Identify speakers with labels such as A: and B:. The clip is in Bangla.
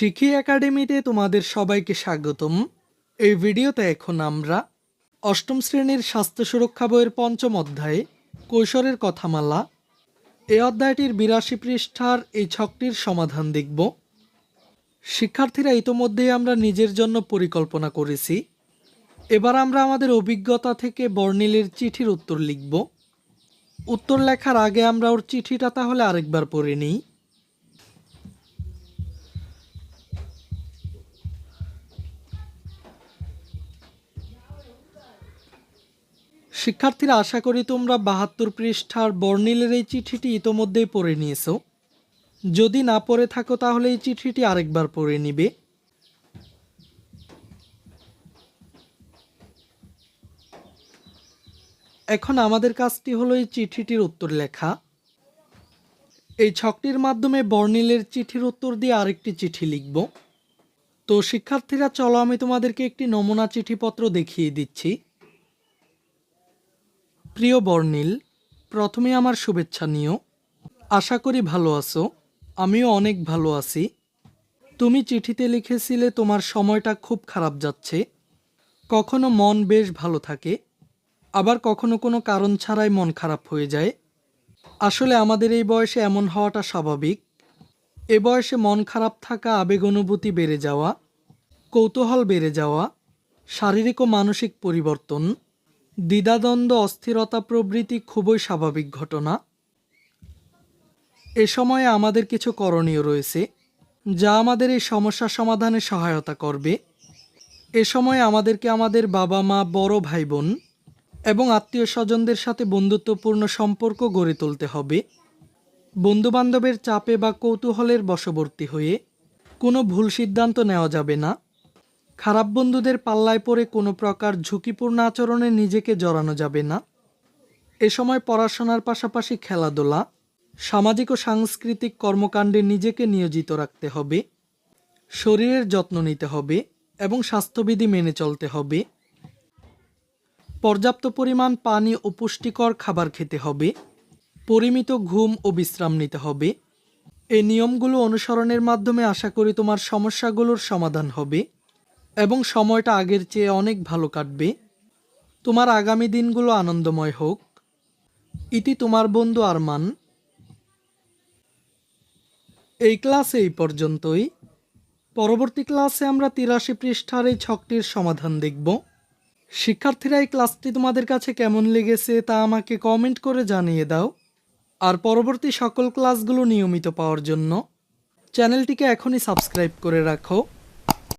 A: শিখি একাডেমিতে তোমাদের সবাইকে স্বাগতম। এই ভিডিওতে এখন আমরা অষ্টম শ্রেণির স্বাস্থ্য সুরক্ষা বইয়ের পঞ্চম অধ্যায়ে কৈশোরের কথামালা। এই অধ্যায়টির বিরাশি পৃষ্ঠার এই ছকটির সমাধান দেখব। শিক্ষার্থীরা ইতোমধ্যেই আমরা নিজের জন্য পরিকল্পনা করেছি। এবার আমরা আমাদের অভিজ্ঞতা থেকে বর্ণিলের চিঠির উত্তর লিখব। উত্তর লেখার আগে আমরা ওর চিঠিটা তাহলে আরেকবার পড়ে নিই। শিক্ষার্থীরা আশা করি তোমরা বাহাত্তর পৃষ্ঠার বর্ণিলের এই চিঠিটি ইতোমধ্যেই পড়ে নিয়েছো। যদি না পড়ে থাকো তাহলে এই চিঠিটি আরেকবার পড়ে নিবে। এখন আমাদের কাজটি হলো এই চিঠিটির উত্তর লেখা। এই ছকটির মাধ্যমে বর্ণিলের চিঠির উত্তর দিয়ে আরেকটি চিঠি লিখব। তো শিক্ষার্থীরা, চলো আমি তোমাদেরকে একটি নমুনা চিঠিপত্র দেখিয়ে দিচ্ছি। প্রিয় বর্ণিল, প্রথমে আমার শুভেচ্ছা নিও। আশা করি ভালো আছো। আমিও অনেক ভালো আছি। তুমি চিঠিতে লিখেছিলে, তোমার সময়টা খুব খারাপ যাচ্ছে। কখনো মন বেশ ভালো থাকে, আবার কখনো কোনো কারণ ছাড়াই মন খারাপ হয়ে যায়। আসলে আমাদের এই বয়সে এমন হওয়াটা স্বাভাবিক। এ বয়সে মন খারাপ থাকা, আবেগ অনুভূতি বেড়ে যাওয়া, কৌতূহল বেড়ে যাওয়া, শারীরিক ও মানসিক পরিবর্তন দ্বিধাদ্বন্দ্ব অস্থিরতা প্রভৃতি খুবই স্বাভাবিক ঘটনা। এ সময়ে আমাদের কিছু করণীয় রয়েছে, যা আমাদের এই সমস্যা সমাধানে সহায়তা করবে। এ সময় আমাদেরকে আমাদের বাবা মা, বড় ভাই বোন এবং আত্মীয় স্বজনদের সাথে বন্ধুত্বপূর্ণ সম্পর্ক গড়ে তুলতে হবে। বন্ধুবান্ধবের চাপে বা কৌতূহলের বশবর্তী হয়ে কোনো ভুল সিদ্ধান্ত নেওয়া যাবে না। খারাপ বন্ধুদের পাল্লায় পড়ে কোনো প্রকার ঝুঁকিপূর্ণ আচরণে নিজেকে জড়ানো যাবে না। এ সময় পড়াশোনার পাশাপাশি খেলাধুলা, সামাজিক ও সাংস্কৃতিক কর্মকাণ্ডে নিজেকে নিয়োজিত রাখতে হবে, শরীরের যত্ন নিতে হবে এবং স্বাস্থ্যবিধি মেনে চলতে হবে, পর্যাপ্ত পরিমাণ পানি ও পুষ্টিকর খাবার খেতে হবে, পরিমিত ঘুম ও বিশ্রাম নিতে হবে। এই নিয়মগুলো অনুসরণের মাধ্যমে আশা করি তোমার সমস্যাগুলোর সমাধান হবে। এবং সময়টা আগের চেয়ে অনেক ভালো কাটবে। তোমার আগামী দিনগুলো আনন্দময় হোক। ইতি তোমার বন্ধু আরমান। এই ক্লাসে এই পর্যন্তই। পরবর্তী ক্লাসে আমরা তিরাশি পৃষ্ঠার এই ছকটির সমাধান দেখব। শিক্ষার্থীরা, এই ক্লাসটি তোমাদের কাছে কেমন লেগেছে তা আমাকে কমেন্ট করে জানিয়ে দাও। আর পরবর্তী সকল ক্লাসগুলো নিয়মিত পাওয়ার জন্য চ্যানেলটিকে এখনই সাবস্ক্রাইব করে রাখো।